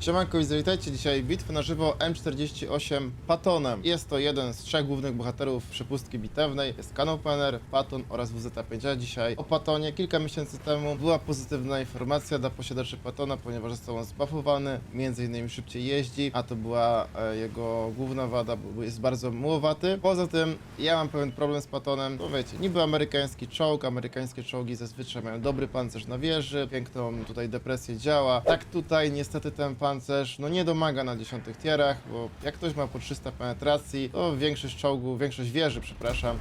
Siemanko, witajcie dzisiaj bitwy na żywo M48 Patonem. Jest to jeden z trzech głównych bohaterów przepustki bitewnej. Jest Canopener, Paton oraz WZ-5. A dzisiaj o Patonie. Kilka miesięcy temu była pozytywna informacja dla posiadaczy Patona, ponieważ został on zbuffowany, między innymi szybciej jeździ, a to była e, jego główna wada, bo jest bardzo mułowaty. Poza tym ja mam pewien problem z Patonem, bo wiecie, niby amerykański czołg, amerykańskie czołgi zazwyczaj mają dobry pancerz na wieży, piękną tutaj depresję działa. Tak tutaj niestety ten pancerz no nie domaga na dziesiątych tierach, bo jak ktoś ma po 300 penetracji, to większość czołgów, większość wieży, przepraszam,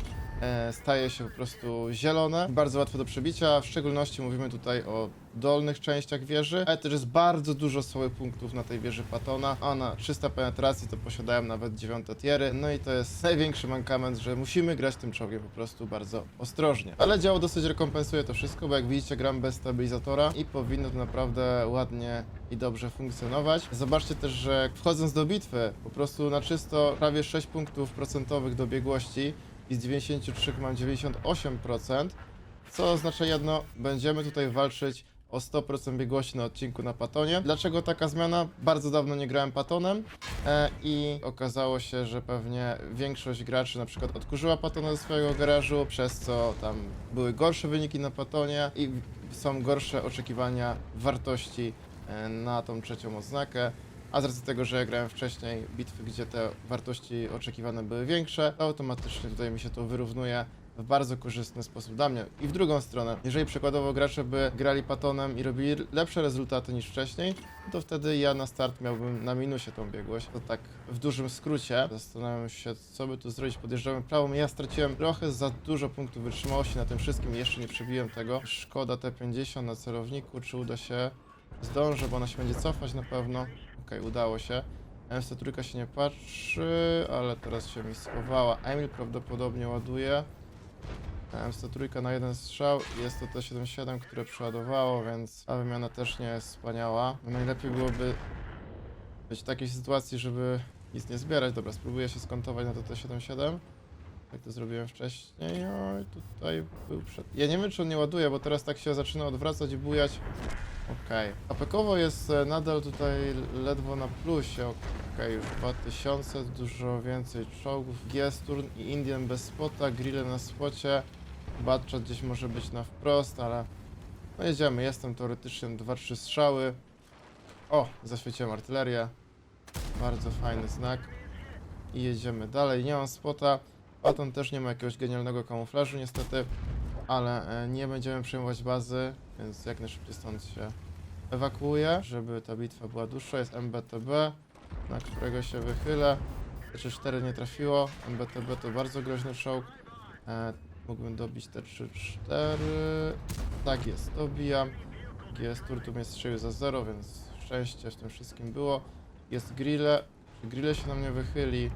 staje się po prostu zielone, bardzo łatwe do przebicia, w szczególności mówimy tutaj o dolnych częściach wieży, ale też jest bardzo dużo słabych punktów na tej wieży Patona, a na 300 penetracji to posiadałem nawet 9 tiery, no i to jest największy mankament, że musimy grać tym czołgiem po prostu bardzo ostrożnie. Ale działo dosyć rekompensuje to wszystko, bo jak widzicie gram bez stabilizatora i powinno to naprawdę ładnie i dobrze funkcjonować. Zobaczcie też, że wchodząc do bitwy, po prostu na czysto prawie 6 punktów procentowych do biegłości i z 93 mam 98%, co oznacza jedno, będziemy tutaj walczyć o 100% biegłości na odcinku na Patonie. Dlaczego taka zmiana? Bardzo dawno nie grałem Patonem e, i okazało się, że pewnie większość graczy na przykład odkurzyła Patona ze swojego garażu, przez co tam były gorsze wyniki na Patonie i są gorsze oczekiwania wartości e, na tą trzecią odznakę. A z racji tego, że grałem wcześniej bitwy, gdzie te wartości oczekiwane były większe, to automatycznie tutaj mi się to wyrównuje w bardzo korzystny sposób dla mnie. I w drugą stronę, jeżeli przykładowo gracze by grali patonem i robili lepsze rezultaty niż wcześniej, to wtedy ja na start miałbym na minusie tą biegłość. To tak w dużym skrócie. Zastanawiam się, co by tu zrobić. Podjeżdżamy prawą. Ja straciłem trochę za dużo punktów wytrzymałości na tym wszystkim jeszcze nie przebiłem tego. Szkoda T50 na celowniku. Czy uda się? Zdążę, bo ona się będzie cofać na pewno. Okej, udało się. MC3 się nie patrzy, ale teraz się mi schowała. Emil prawdopodobnie ładuje. MC3 na jeden strzał. Jest to T77, które przeładowało, więc ta wymiana też nie jest wspaniała. Najlepiej byłoby być w takiej sytuacji, żeby nic nie zbierać. Dobra, spróbuję się skontować na to T77. Jak to zrobiłem wcześniej. Oj, tutaj był przed... Ja nie wiem, czy on nie ładuje, bo teraz tak się zaczyna odwracać i bujać. Okej. Apekowo jest e, nadal tutaj ledwo na plusie. Okej, już 2000, dużo więcej czołgów. Gesturn i Indian bez spota, grille na spocie. Batchat gdzieś może być na wprost, ale no jedziemy. Jestem teoretycznie 2-3 strzały. O, zaświeciłem artylerię. Bardzo fajny znak. I jedziemy dalej. Nie mam spota. Paton też nie ma jakiegoś genialnego kamuflażu niestety, ale e, nie będziemy przejmować bazy, więc jak najszybciej stąd się ewakuuję, żeby ta bitwa była dłuższa. Jest MBTB, na którego się wychylę. Te 4 nie trafiło. MBTB to bardzo groźny czołg. E, mógłbym dobić te 3-4. Tak jest, dobijam. GS Turtu mnie strzelił za 0, więc szczęście w tym wszystkim było. Jest grille. Grille się na mnie wychyli?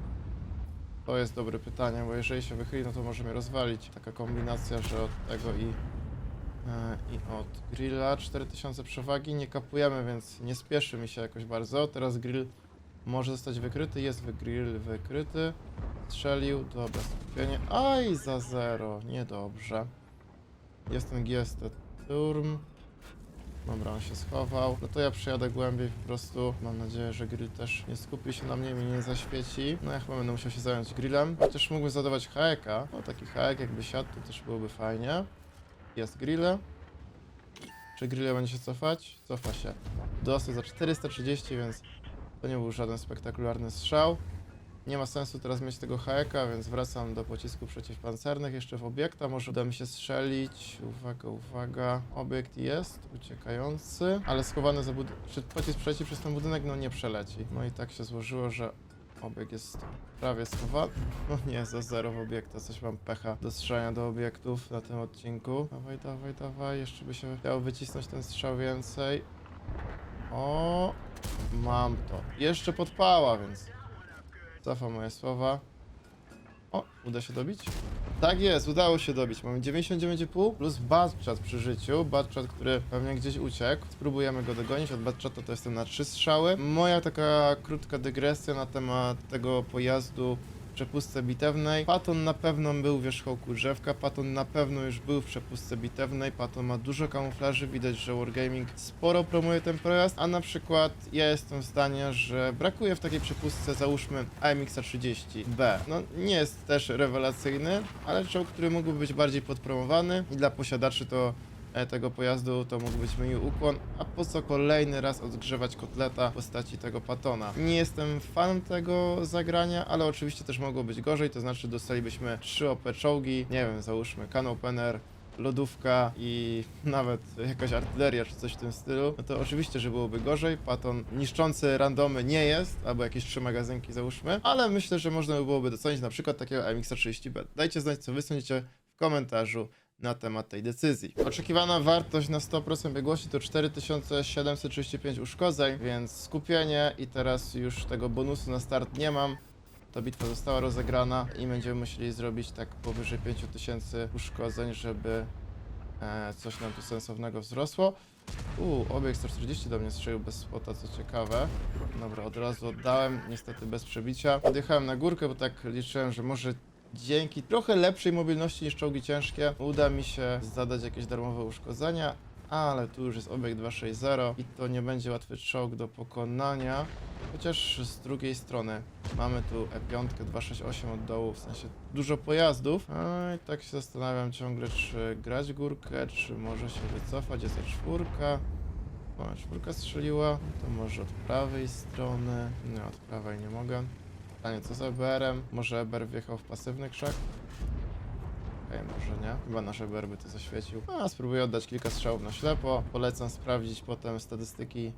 To jest dobre pytanie, bo jeżeli się wychyli, no to może mnie rozwalić. Taka kombinacja, że od tego i, e, i od grilla 4000 przewagi nie kapujemy, więc nie spieszy mi się jakoś bardzo. Teraz grill może zostać wykryty, jest grill wykryty. Strzelił, dobra, skupienie. Aj, za zero, niedobrze. Jest ten GST Turm. Dobra, on się schował. No to ja przyjadę głębiej po prostu. Mam nadzieję, że grill też nie skupi się na mnie i nie zaświeci. No ja chyba będę musiał się zająć grillem. Chociaż mógłbym zadawać haeka. No taki haek jakby siadł, to też byłoby fajnie. Jest grille. Czy grille będzie się cofać? Cofa się. Dostał za 430, więc to nie był żaden spektakularny strzał. Nie ma sensu teraz mieć tego haeka, więc wracam do pocisków przeciwpancernych. Jeszcze w obiekta może uda mi się strzelić. Uwaga, uwaga. Obiekt jest uciekający, ale schowany za budynek. Pocisk przeci przez ten budynek? No nie przeleci. No i tak się złożyło, że obiekt jest prawie schowany. No nie, za zero w obiekta. Coś mam pecha do strzelania do obiektów na tym odcinku. Dawaj, dawaj, dawaj. Jeszcze by się chciało wycisnąć ten strzał więcej. O, mam to. Jeszcze podpała, więc Cofam moje słowa. O, uda się dobić? Tak jest, udało się dobić. Mamy 99,5 plus Batchat przy życiu. Batchat, który pewnie gdzieś uciekł. Spróbujemy go dogonić. Od Batchata to jestem na 3 strzały. Moja taka krótka dygresja na temat tego pojazdu przepustce bitewnej. Paton na pewno był w wierzchołku drzewka, Paton na pewno już był w przepustce bitewnej, Paton ma dużo kamuflaży, widać, że Wargaming sporo promuje ten pojazd, a na przykład ja jestem zdania, że brakuje w takiej przepustce załóżmy AMX 30B. No nie jest też rewelacyjny, ale czołg, który mógłby być bardziej podpromowany i dla posiadaczy to tego pojazdu to mógł być miły ukłon, a po co kolejny raz odgrzewać kotleta w postaci tego patona. Nie jestem fanem tego zagrania, ale oczywiście też mogło być gorzej, to znaczy dostalibyśmy 3 OP czołgi, nie wiem, załóżmy can opener, lodówka i nawet jakaś artyleria czy coś w tym stylu, no to oczywiście, że byłoby gorzej. Paton niszczący randomy nie jest, albo jakieś trzy magazynki załóżmy, ale myślę, że można by byłoby docenić na przykład takiego MX-30B. Dajcie znać, co wy sądzicie w komentarzu na temat tej decyzji. Oczekiwana wartość na 100% biegłości to 4735 uszkodzeń, więc skupienie i teraz już tego bonusu na start nie mam. Ta bitwa została rozegrana i będziemy musieli zrobić tak powyżej 5000 uszkodzeń, żeby e, coś nam tu sensownego wzrosło. Uuu, obieg 140 do mnie strzelił bez spota, co ciekawe. Dobra, od razu oddałem, niestety bez przebicia. Podjechałem na górkę, bo tak liczyłem, że może dzięki trochę lepszej mobilności niż czołgi ciężkie uda mi się zadać jakieś darmowe uszkodzenia, ale tu już jest obieg 260 i to nie będzie łatwy czołg do pokonania. Chociaż z drugiej strony mamy tu E5 268 od dołu, w sensie dużo pojazdów. A i tak się zastanawiam ciągle, czy grać górkę, czy może się wycofać. Jest E4. O, czwórka strzeliła. To może od prawej strony. Nie, od prawej nie mogę. Pytanie, co z EBR-em? Może EBR wjechał w pasywny krzak? Okej, może nie. Chyba nasz EBR by to zaświecił. A, spróbuję oddać kilka strzałów na ślepo. Polecam sprawdzić potem statystyki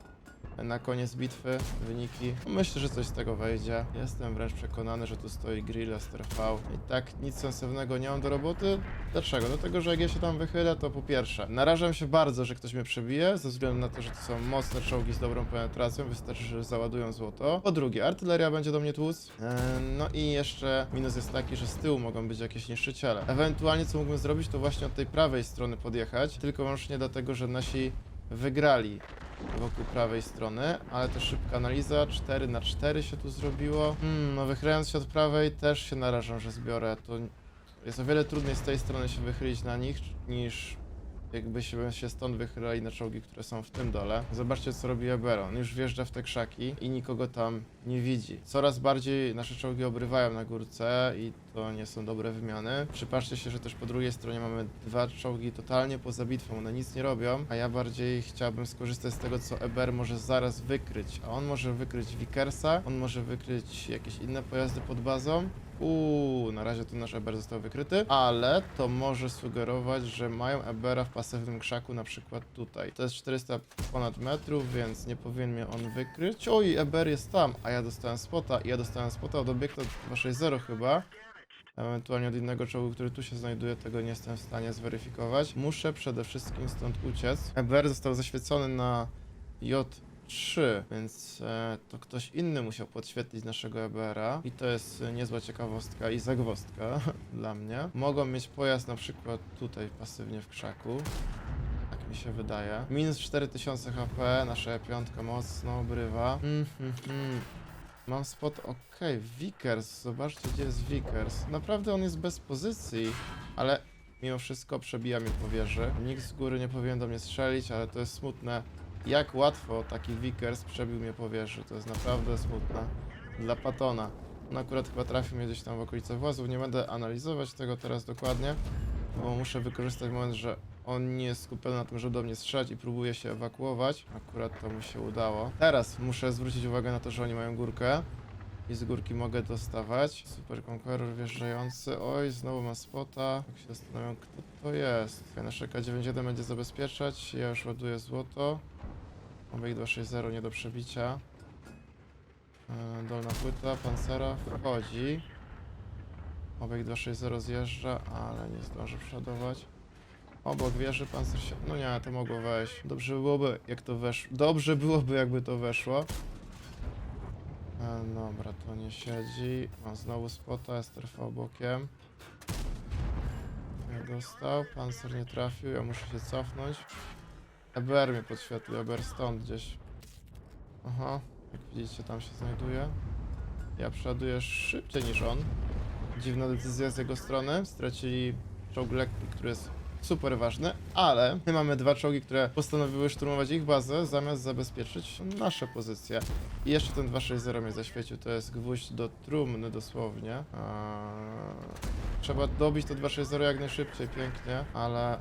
na koniec bitwy, wyniki. Myślę, że coś z tego wejdzie. Jestem wręcz przekonany, że tu stoi grill STRV. I tak nic sensownego nie mam do roboty. Dlaczego? Dlatego, że jak ja się tam wychylę, to po pierwsze, narażam się bardzo, że ktoś mnie przebije, ze względu na to, że to są mocne czołgi z dobrą penetracją, wystarczy, że załadują złoto. Po drugie, artyleria będzie do mnie tłuc. Eee, No i jeszcze minus jest taki, że z tyłu mogą być jakieś niszczyciele. Ewentualnie co mógłbym zrobić, to właśnie od tej prawej strony podjechać, tylko wyłącznie dlatego, że nasi wygrali wokół prawej strony, ale to szybka analiza, 4 na 4 się tu zrobiło. Hmm, no wychylając się od prawej też się narażam, że zbiorę. To jest o wiele trudniej z tej strony się wychylić na nich, niż jakby się, stąd wychylali na czołgi, które są w tym dole. Zobaczcie co robi Ebero. On już wjeżdża w te krzaki i nikogo tam nie widzi. Coraz bardziej nasze czołgi obrywają na górce i to nie są dobre wymiany. Przypatrzcie się, że też po drugiej stronie mamy dwa czołgi totalnie poza bitwą, one nic nie robią, a ja bardziej chciałbym skorzystać z tego, co EBR może zaraz wykryć. A on może wykryć Vickersa, on może wykryć jakieś inne pojazdy pod bazą. Uuu, na razie tu nasz EBR został wykryty, ale to może sugerować, że mają EBR-a w pasywnym krzaku, na przykład tutaj. To jest 400 ponad metrów, więc nie powinien mnie on wykryć. Oj, EBR jest tam, a ja dostałem spota i ja dostałem spota od obiektu 260 chyba. Ewentualnie od innego czołgu, który tu się znajduje, tego nie jestem w stanie zweryfikować. Muszę przede wszystkim stąd uciec. EBR został zaświecony na J3, więc e, to ktoś inny musiał podświetlić naszego EBR-a. I to jest e, niezła ciekawostka i zagwozdka dla mnie. Mogą mieć pojazd na przykład tutaj pasywnie w krzaku. Tak mi się wydaje. Minus 4000 HP, nasza piątka mocno obrywa. Mm, mm. Mam spot, okej, Vickers, zobaczcie gdzie jest Vickers. Naprawdę on jest bez pozycji, ale mimo wszystko przebija mnie po wieży. Nikt z góry nie powinien do mnie strzelić, ale to jest smutne. Jak łatwo taki Vickers przebił mnie po wieży, to jest naprawdę smutne. Dla Patona. On akurat chyba trafił mnie gdzieś tam w okolice włazów, nie będę analizować tego teraz dokładnie, bo muszę wykorzystać moment, że on nie jest skupiony na tym, żeby do mnie strzelać i próbuje się ewakuować. Akurat to mu się udało. Teraz muszę zwrócić uwagę na to, że oni mają górkę. I z górki mogę dostawać. Super Conqueror wjeżdżający. Oj, znowu ma spota. Tak się zastanawiam, kto to jest. Nasze K91 będzie zabezpieczać. Ja już ładuję złoto. Obieg 260 nie do przebicia. E, Dolna płyta, pancera wchodzi. Obieg 260 zjeżdża, ale nie zdąży przodować. Obok wieży pancer się... No nie, to mogło wejść. Dobrze byłoby, jak to weszło. Dobrze byłoby, jakby to weszło. E, dobra, to nie siedzi. Mam znowu spota, STRV bokiem. Nie dostał, pancer nie trafił, ja muszę się cofnąć. EBR mnie podświetlił, EBR stąd gdzieś. Aha, jak widzicie tam się znajduje. Ja przeładuję szybciej niż on. dziwna decyzja z jego strony. Stracili czołg lekki, który jest super ważny, ale my mamy dwa czołgi, które postanowiły szturmować ich bazę, zamiast zabezpieczyć nasze pozycje. I jeszcze ten 260 mnie zaświecił, to jest gwóźdź do trumny dosłownie. Eee, trzeba dobić to 260 jak najszybciej, pięknie, ale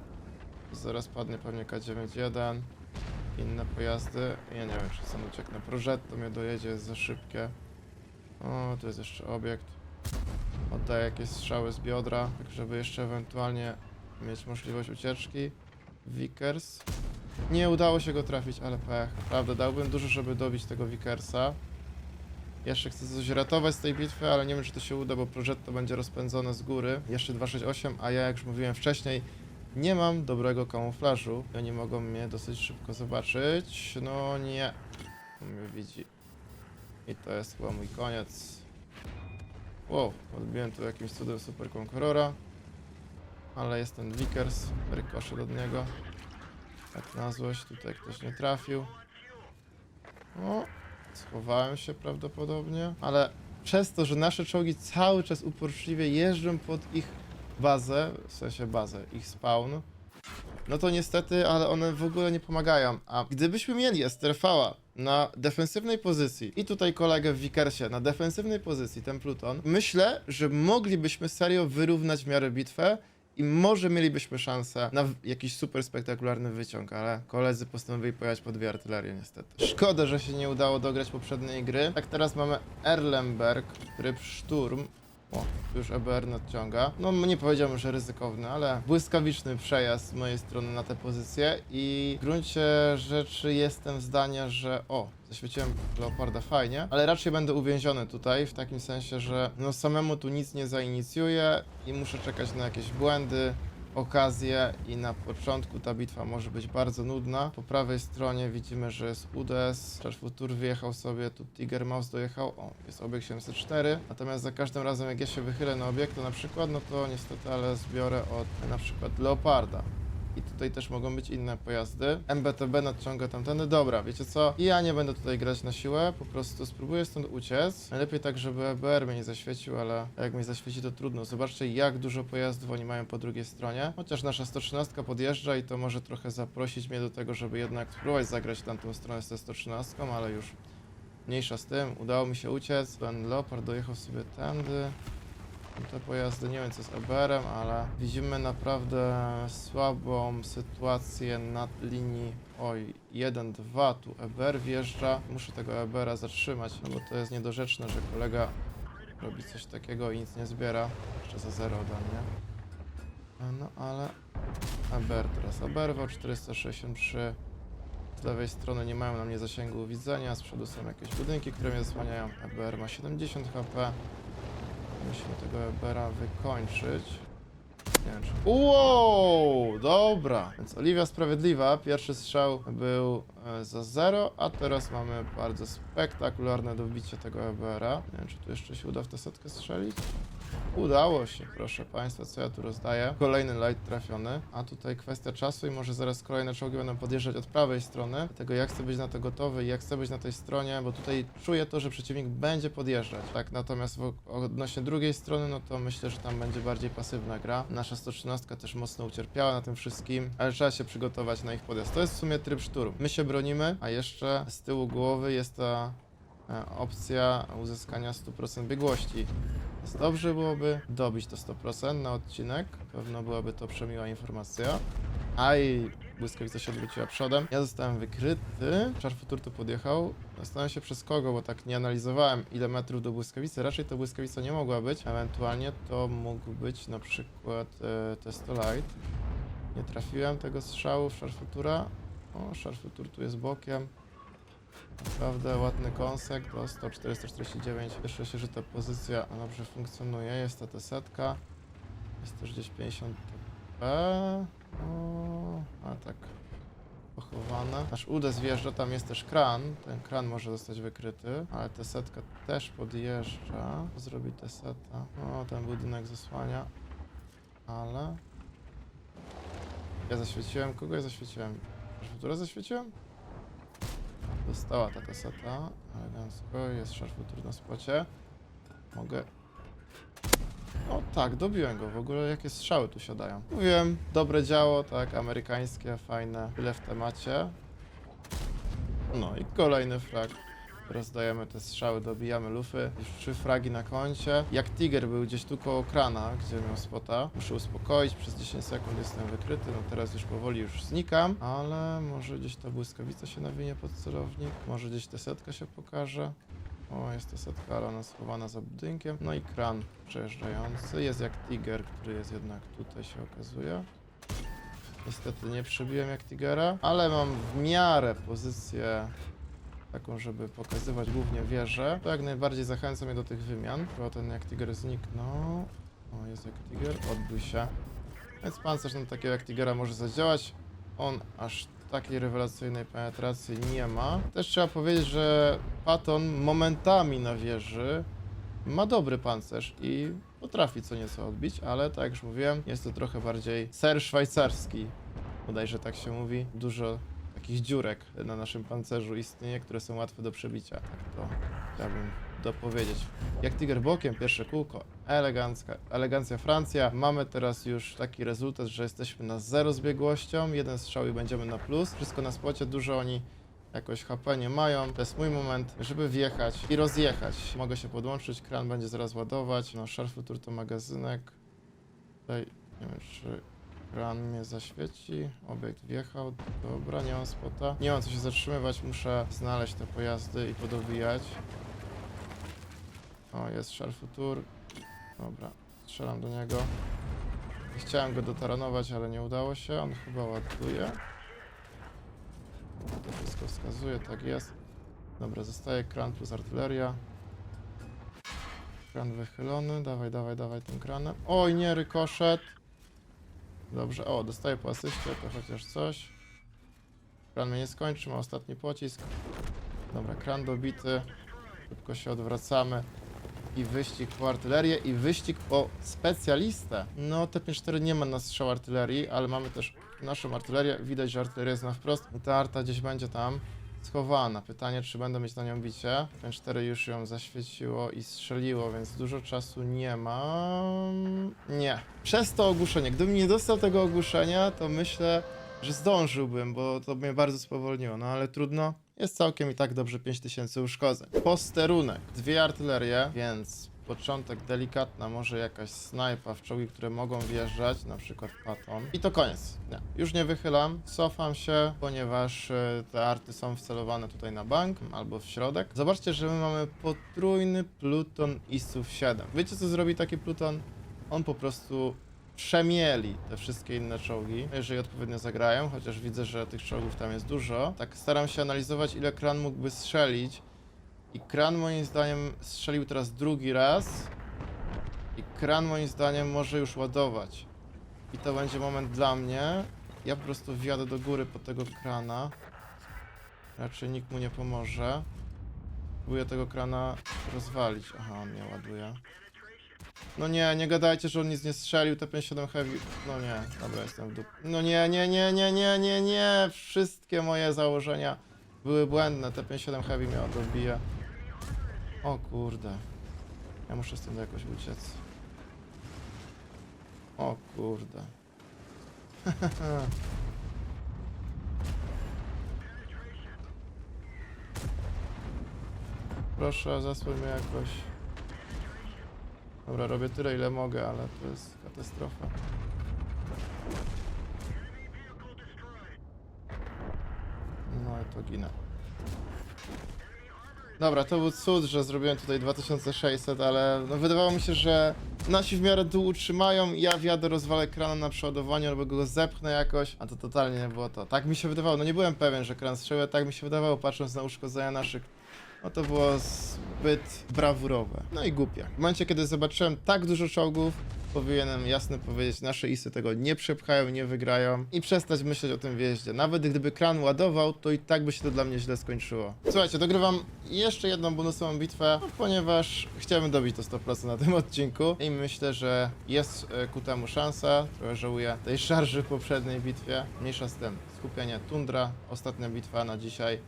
zaraz padnie pewnie K91, inne pojazdy. Ja nie wiem, czy sam uciekł na Progetto, mnie dojedzie, jest za szybkie. O, tu jest jeszcze obiekt. Oddaję jakieś strzały z biodra, tak żeby jeszcze ewentualnie mieć możliwość ucieczki. Vickers. Nie udało się go trafić, ale pech. Prawda, dałbym dużo, żeby dobić tego Vickersa. Jeszcze chcę coś ratować z tej bitwy, ale nie wiem, czy to się uda, bo Progetto będzie rozpędzone z góry. Jeszcze 268, a ja, jak już mówiłem wcześniej, nie mam dobrego kamuflażu. Oni mogą mnie dosyć szybko zobaczyć. No nie. Mnie widzi. I to jest chyba mój koniec. Wow, odbiłem tu jakimś cudem Super Conquerora. Ale jest ten Vickers, rykoszet od niego. Tak na złość, tutaj ktoś nie trafił. O, schowałem się prawdopodobnie, ale przez to, że nasze czołgi cały czas uporczywie jeżdżą pod ich bazę, w sensie bazę, ich spawn, no to niestety, ale one w ogóle nie pomagają. A gdybyśmy mieli STRV na defensywnej pozycji i tutaj kolegę w Vickersie na defensywnej pozycji, ten Pluton, myślę, że moglibyśmy serio wyrównać w miarę bitwę i może mielibyśmy szansę na jakiś super spektakularny wyciąg, ale koledzy postanowili pojechać pod dwie artylerię niestety. Szkoda, że się nie udało dograć poprzedniej gry. Tak teraz mamy Erlenberg, tryb szturm. O, już EBR nadciąga. No nie powiedziałbym, że ryzykowny, ale błyskawiczny przejazd z mojej strony na tę pozycję i w gruncie rzeczy jestem zdania, że o, zaświeciłem Leoparda fajnie, ale raczej będę uwięziony tutaj w takim sensie, że no samemu tu nic nie zainicjuję i muszę czekać na jakieś błędy, okazję i na początku ta bitwa może być bardzo nudna. Po prawej stronie widzimy, że jest UDS, Charge Futur wyjechał sobie, tu Tiger Mouse dojechał, o, jest obiekt 704, natomiast za każdym razem jak ja się wychylę na obiekt, to na przykład, no to niestety, ale zbiorę od na przykład Leoparda. I tutaj też mogą być inne pojazdy. MBTB nadciąga tamtędy. Dobra, wiecie co? Ja nie będę tutaj grać na siłę, po prostu spróbuję stąd uciec. Najlepiej tak, żeby EBR mnie nie zaświecił, ale jak mnie zaświeci to trudno. Zobaczcie jak dużo pojazdów oni mają po drugiej stronie. Chociaż nasza 113 podjeżdża i to może trochę zaprosić mnie do tego, żeby jednak spróbować zagrać tamtą stronę z tą 113, ale już mniejsza z tym. Udało mi się uciec. Ten Leopard dojechał sobie tędy. Te pojazdy, nie wiem co z EBR-em, ale widzimy naprawdę słabą sytuację na linii oj 1-2, tu EBR wjeżdża. Muszę tego EBR-a zatrzymać, no bo to jest niedorzeczne, że kolega robi coś takiego i nic nie zbiera. Jeszcze za zero ode mnie. No ale EBR teraz oberwał 463. Z lewej strony nie mają na mnie zasięgu widzenia, z przodu są jakieś budynki, które mnie zasłaniają. EBR ma 70 HP. Musimy tego Ebera wykończyć. Nie wiem, czy... Wow, dobra. Więc Oliwia Sprawiedliwa, pierwszy strzał był e, za 0, a teraz mamy bardzo spektakularne dobicie tego Ebera. Nie wiem, czy tu jeszcze się uda w tę setkę strzelić. Udało się, proszę Państwa, co ja tu rozdaję. Kolejny light trafiony, a tutaj kwestia czasu i może zaraz kolejne czołgi będą podjeżdżać od prawej strony. Dlatego ja chcę być na to gotowy i jak chcę być na tej stronie, bo tutaj czuję to, że przeciwnik będzie podjeżdżać. Tak, natomiast odnośnie drugiej strony, no to myślę, że tam będzie bardziej pasywna gra. Nasza 113 też mocno ucierpiała na tym wszystkim, ale trzeba się przygotować na ich podjazd. To jest w sumie tryb szturm. My się bronimy, a jeszcze z tyłu głowy jest ta e, opcja uzyskania 100% biegłości. Więc dobrze byłoby dobić to 100% na odcinek. Pewno byłaby to przemiła informacja. A i błyskawica się odwróciła przodem. Ja zostałem wykryty. Czar Futur tu podjechał. Zastanawiam się przez kogo, bo tak nie analizowałem ile metrów do błyskawicy. Raczej to błyskawica nie mogła być. Ewentualnie to mógł być na przykład e, Testolite. Nie trafiłem tego strzału w Szarfutura. O, Szarfutur tu jest bokiem. Naprawdę ładny kąsek, dostał 449. Cieszę się, że ta pozycja dobrze funkcjonuje. Jest ta T-setka. Jest też gdzieś 50 TP. O, a tak. Pochowane. Nasz udes wjeżdża, tam jest też kran. Ten kran może zostać wykryty, ale T-setka też podjeżdża. Co Zrobi T-seta. O, ten budynek zasłania. Ale... Ja zaświeciłem. Kogo ja zaświeciłem? Futura zaświeciłem? Dostała ta kaseta, elegancko, jest szarfutur na spocie. Mogę O tak, dobiłem go. W ogóle jakie strzały tu siadają. Mówiłem, dobre działo, tak, amerykańskie, fajne. Tyle w temacie. No i kolejny frag. Rozdajemy te strzały, dobijamy lufy. Już trzy fragi na koncie. Jak Tiger był gdzieś tu koło krana, gdzie miał spota. Muszę uspokoić, przez 10 sekund jestem wykryty. No teraz już powoli już znikam. Ale może gdzieś ta błyskawica się nawinie pod celownik. Może gdzieś ta setka się pokaże. O, jest to setka, ale ona schowana za budynkiem. No i kran przejeżdżający. Jest jak Tiger, który jest jednak tutaj się okazuje. Niestety nie przebiłem jak Tigera, ale mam w miarę pozycję taką, żeby pokazywać głównie wieżę. To jak najbardziej zachęca mnie do tych wymian, bo ten jak Tiger zniknął. O, jest jak Tiger, odbił się. Więc pancerz na takiego jak Tigera może zadziałać. On aż takiej rewelacyjnej penetracji nie ma. Też trzeba powiedzieć, że Patton momentami na wieży ma dobry pancerz i potrafi co nieco odbić, ale tak jak już mówiłem, jest to trochę bardziej ser szwajcarski. Bodajże tak się mówi. Dużo takich dziurek na naszym pancerzu istnieje, które są łatwe do przebicia. Tak to chciałbym dopowiedzieć. Jak Tiger bokiem, pierwsze kółko, elegancka, elegancja Francja. Mamy teraz już taki rezultat, że jesteśmy na zero z biegłością, jeden strzał i będziemy na plus. Wszystko na spocie, dużo oni jakoś HP nie mają. To jest mój moment, żeby wjechać i rozjechać. Mogę się podłączyć, kran będzie zaraz ładować. No, Sharfutur to magazynek. Tutaj nie wiem, czy kran mnie zaświeci. Obiekt wjechał. Dobra, nie mam spota. Nie mam co się zatrzymywać, muszę znaleźć te pojazdy i podobijać. O, jest Sharfutur. Dobra, strzelam do niego. Chciałem go dotaranować, ale nie udało się. On chyba ładuje. To wszystko wskazuje, tak jest. Dobra, zostaje kran plus artyleria. Kran wychylony, dawaj, dawaj, dawaj tym kranem. Oj, nie, rykoszet. Dobrze, o, dostaję po asyście, to chociaż coś. Kran mnie nie skończy, ma ostatni pocisk. Dobra, kran dobity. Szybko się odwracamy. I wyścig po artylerię, i wyścig po specjalistę. No, T54 nie ma na strzał artylerii, ale mamy też naszą artylerię. Widać, że artyleria jest na wprost. Ta arta gdzieś będzie tam schowana. Pytanie, czy będę mieć na nią bicie. T4 już ją zaświeciło i strzeliło, więc dużo czasu nie mam. Nie. Przez to ogłuszenie. Gdybym nie dostał tego ogłuszenia, to myślę, że zdążyłbym, bo to mnie bardzo spowolniło. No ale trudno. Jest całkiem i tak dobrze 5000 uszkodzeń. Posterunek. Dwie artylerie, więc początek delikatna, może jakaś snajpa w czołgi, które mogą wjeżdżać, na przykład Patton. I to koniec. Nie, już nie wychylam, cofam się, ponieważ e, te arty są wcelowane tutaj na bank albo w środek. Zobaczcie, że my mamy potrójny pluton ISów 7. Wiecie co zrobi taki pluton? On po prostu przemieli te wszystkie inne czołgi, jeżeli odpowiednio zagrają, chociaż widzę, że tych czołgów tam jest dużo. Tak staram się analizować, ile kran mógłby strzelić. I kran moim zdaniem strzelił teraz drugi raz. I kran moim zdaniem może już ładować. I to będzie moment dla mnie. Ja po prostu wjadę do góry po tego krana. Raczej nikt mu nie pomoże. Próbuję tego krana rozwalić. Aha, on nie ładuje. No nie, nie gadajcie, że on nic nie strzelił, T57 Heavy. No nie, dobra, jestem w dup. No nie, nie, nie, nie, nie, nie, nie. Wszystkie moje założenia były błędne. T57 Heavy miało dobije. O kurde. Ja muszę stąd jakoś uciec. O kurde. Proszę, zasłoń mnie jakoś. Dobra, robię tyle ile mogę, ale to jest katastrofa. No i to ginę. Dobra, to był cud, że zrobiłem tutaj 2600, ale no wydawało mi się, że nasi w miarę dół utrzymają ja wjadę, rozwalę krana na przeładowaniu albo go zepchnę jakoś, a to totalnie nie było to. Tak mi się wydawało, no nie byłem pewien, że kran strzelił, tak mi się wydawało patrząc na uszkodzenia naszych no to było zbyt brawurowe. No i głupie. W momencie, kiedy zobaczyłem tak dużo czołgów, powinienem jasno powiedzieć, nasze isy tego nie przepchają, nie wygrają i przestać myśleć o tym wjeździe. Nawet gdyby kran ładował, to i tak by się to dla mnie źle skończyło. Słuchajcie, dogrywam jeszcze jedną bonusową bitwę, ponieważ chciałbym dobić to 100% na tym odcinku i myślę, że jest e, ku temu szansa. Trochę żałuję tej szarży w poprzedniej bitwie. Mniejsza z tym. Skupienie Tundra, ostatnia bitwa na dzisiaj.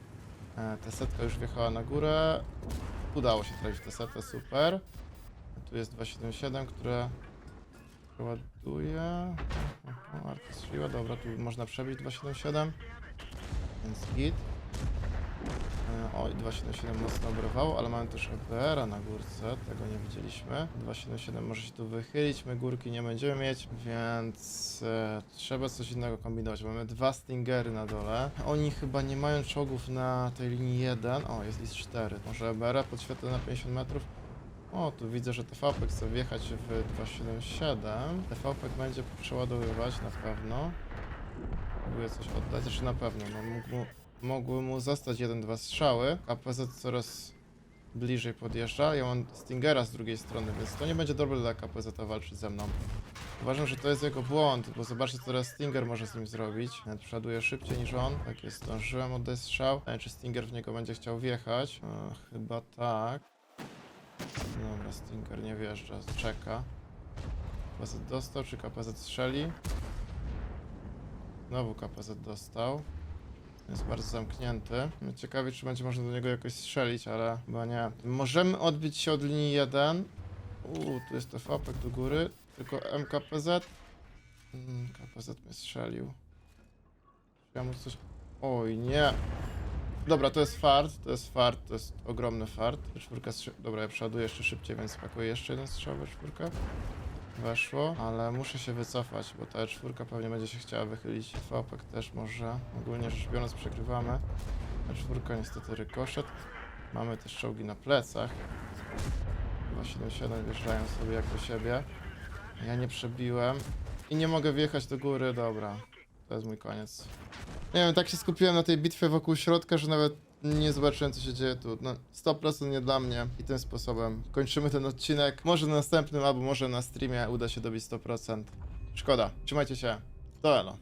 E, Ta setka już wjechała na górę. Udało się trafić tę setę, super. Tu jest 277, które ładuje. Arka strzeliła, dobra, tu można przebić 277. Więc git. E, Oj, 277 mocno obrywało, ale mamy też EBR-a na górce, tego nie widzieliśmy. 277 może się tu wychylić, my górki nie będziemy mieć, więc e, trzeba coś innego kombinować. Mamy dwa Stingery na dole. Oni chyba nie mają czołgów na tej linii 1. O, jest list 4. Może EBR-a na 50 metrów. O, tu widzę, że TVP chce wjechać w 277. TVP będzie przeładowywać na pewno. Próbuję coś oddać, znaczy na pewno. No, mógł, mogły mu zostać jeden, dwa strzały. KPZ coraz bliżej podjeżdża. Ja mam Stingera z drugiej strony, więc to nie będzie dobre dla KPZ walczyć ze mną. Uważam, że to jest jego błąd, bo zobaczcie, co teraz Stinger może z nim zrobić. Nawet przoduje szybciej niż on. Tak jest, zdążyłem oddać strzał. Nie wiem, czy Stinger w niego będzie chciał wjechać. E, chyba tak. Dobra, Stinger nie wjeżdża, czeka. KPZ dostał, czy KPZ strzeli? Znowu KPZ dostał. Jest bardzo zamknięty. Ciekawi, czy będzie można do niego jakoś strzelić, ale chyba nie. Możemy odbić się od linii 1. Uuu, tu jest TVP do góry. Tylko MKPZ. Mm, KPZ mnie strzelił. Ja mu coś... Oj, nie. Dobra, to jest fart, to jest fart, to jest ogromny fart. Czwórka Dobra, ja przeładuję jeszcze szybciej, więc spakuję jeszcze jeden strzał we czwórkę. Weszło, ale muszę się wycofać, bo ta czwórka pewnie będzie się chciała wychylić. Fałpek też może. Ogólnie rzecz biorąc przegrywamy. Ta czwórka niestety rykoszet. Mamy też czołgi na plecach. 277 wjeżdżają sobie jak do siebie. Ja nie przebiłem. I nie mogę wjechać do góry, dobra. To jest mój koniec. Nie wiem, tak się skupiłem na tej bitwie wokół środka, że nawet nie zobaczyłem, co się dzieje tu. No, 100% nie dla mnie i tym sposobem kończymy ten odcinek. Może na następnym, albo może na streamie uda się dobić 100%. Szkoda. Trzymajcie się. Do elo.